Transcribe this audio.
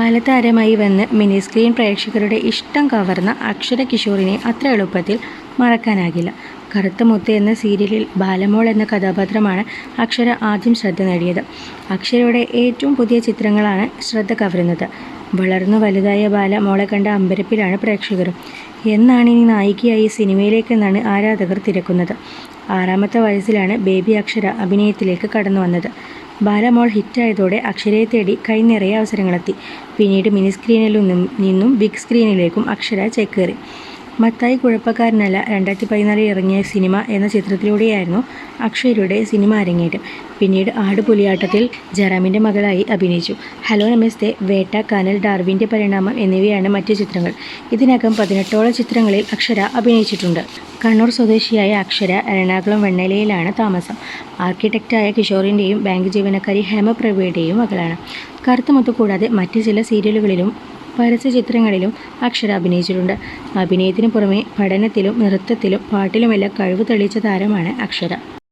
ബാലതാരമായി വന്ന് mini screen പ്രേക്ഷകരുടെ ഇഷ്ടം കവർന്ന അക്ഷര കിഷോറിനെ അത്ര എളുപ്പത്തിൽ മറക്കാനാകില്ല. കറുത്ത മുത്ത് എന്ന സീരിയലിൽ ബാലമോൾ എന്ന കഥാപാത്രമാണ് അക്ഷര ആദ്യം ശ്രദ്ധ നേടിയത്. അക്ഷരയുടെ ഏറ്റവും പുതിയ ചിത്രങ്ങളാണ് ശ്രദ്ധ കവരുന്നത് വളർന്നു വലുതായ ബാല മോളെ കണ്ട അമ്പരപ്പിലാണ് പ്രേക്ഷകരും. എന്നാണ് ഇനി നായികയായി സിനിമയിലേക്കെന്നാണ് ആരാധകർ തിരക്കുന്നത്. ആറാമത്തെ വയസ്സിലാണ് ബേബി അക്ഷര അഭിനയത്തിലേക്ക് കടന്നു വന്നത്. ബാലമോൾ ഹിറ്റായതോടെ അക്ഷരയെ തേടി കൈനിറയെ അവസരങ്ങളെത്തി. പിന്നീട് മിനി സ്ക്രീനിൽ നിന്നും ബിഗ് സ്ക്രീനിലേക്കും അക്ഷര ചേക്കേറി. മത്തായി കുഴപ്പക്കാരനല്ല. രണ്ടായിരത്തി പതിനാലിൽ ഇറങ്ങിയ സിനിമ എന്ന ചിത്രത്തിലൂടെയായിരുന്നു അക്ഷയരുടെ സിനിമ അരങ്ങേറ്റം. പിന്നീട് ആടുപുലിയാട്ടത്തിൽ ജറാമിന്റെ മകളായി അഭിനയിച്ചു. ഹലോ നമസ്തേ. വേട്ട കാനൽ ഡാർവിന്റെ പരിണാമം എന്നിവയാണ് മറ്റ് ചിത്രങ്ങൾ. ഇതിനകം പതിനെട്ടോളം ചിത്രങ്ങളിൽ അക്ഷര അഭിനയിച്ചിട്ടുണ്ട്. കണ്ണൂർ സ്വദേശിയായ അക്ഷര എറണാകുളം വെണ്ണലയിലാണ് താമസം. ആർക്കിടെക്റ്റായ കിഷോറിന്റെയും ബാങ്ക് ജീവനക്കാരി ഹേമപ്രഭയുടെയും മകളാണ്. കറുത്തമുത്ത് കൂടാതെ മറ്റ് ചില സീരിയലുകളിലും പരസ്യ ചിത്രങ്ങളിലും അക്ഷര അഭിനയിച്ചിട്ടുണ്ട്. അഭിനയത്തിന് പുറമെ പഠനത്തിലും നൃത്തത്തിലും പാട്ടിലുമെല്ലാം കഴിവ് തെളിയിച്ച താരമാണ് അക്ഷര.